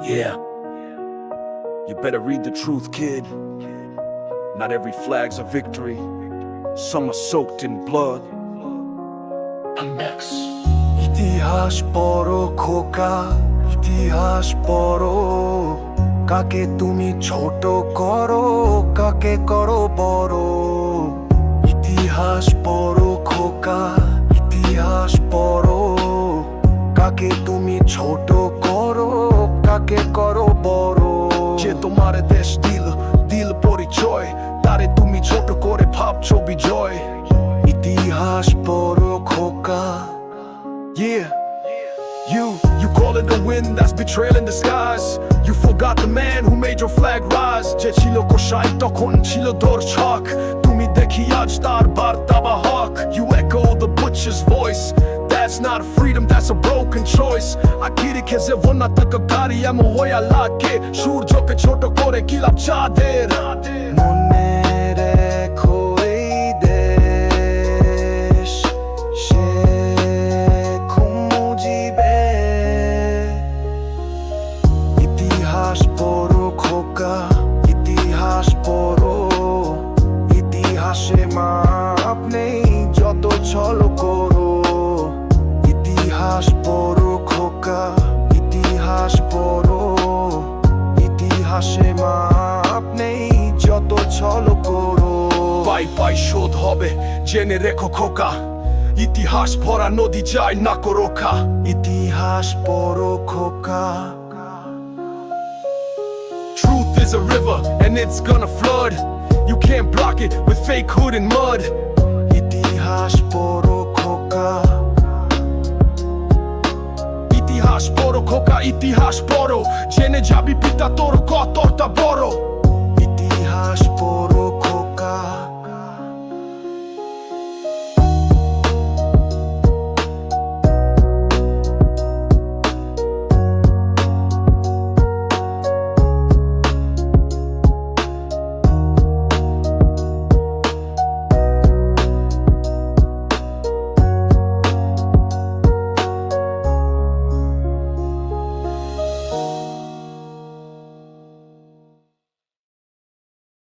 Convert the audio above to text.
Yeah. You better read the truth, kid. Not every flag's a victory. Some are soaked in blood. I'm next. ইতিহাস পড়ো খোকা ইতিহাস পড়ো কাকে তুমি ছোট করো কাকে করো বড় ইতিহাস পড়ো খোকা ইতিহাস পড়ো কাকে তুমি ছোট করো কাকে করো বড় যে তোমার দেশ দিল দিল পরিচয় তারে তুমি ছোট করে ভাবছো বিজয় ইতিহাস পড়ো খোকা Yeah. You, you call it the wind that's betrayal in disguise. You forgot the man who made your flag rise. যে ছিল কোষাই তখন ছিল দর্শক তুমি দেখি আজ তার বার্তা Choice. Akiri keze vona takagari amo hoya lake. সূর্যকে ছোট করে কিলাপ চাঁদের মনে রেখো এই দেশ মুজিবের ইতিহাস খোকা ইতিহাস পড়ো ইতিহাসে যত ছল করো ইতিহাস পড়ো খোকা ইতিহাস পড়ো ইতিহাসে মাপ নেই যত ছল করো পাই পাই শোধ হবে জেনে রেখো খোকা ইতিহাস ভরা নদী যায় না রোখা ইতিহাস পড়ো খোকা Truth is a river and it's gonna flood. You can't block it with fake hood and mud. খোকা ইতিহাস পড়ো। জেনে যাবি পিতা তোর কতটা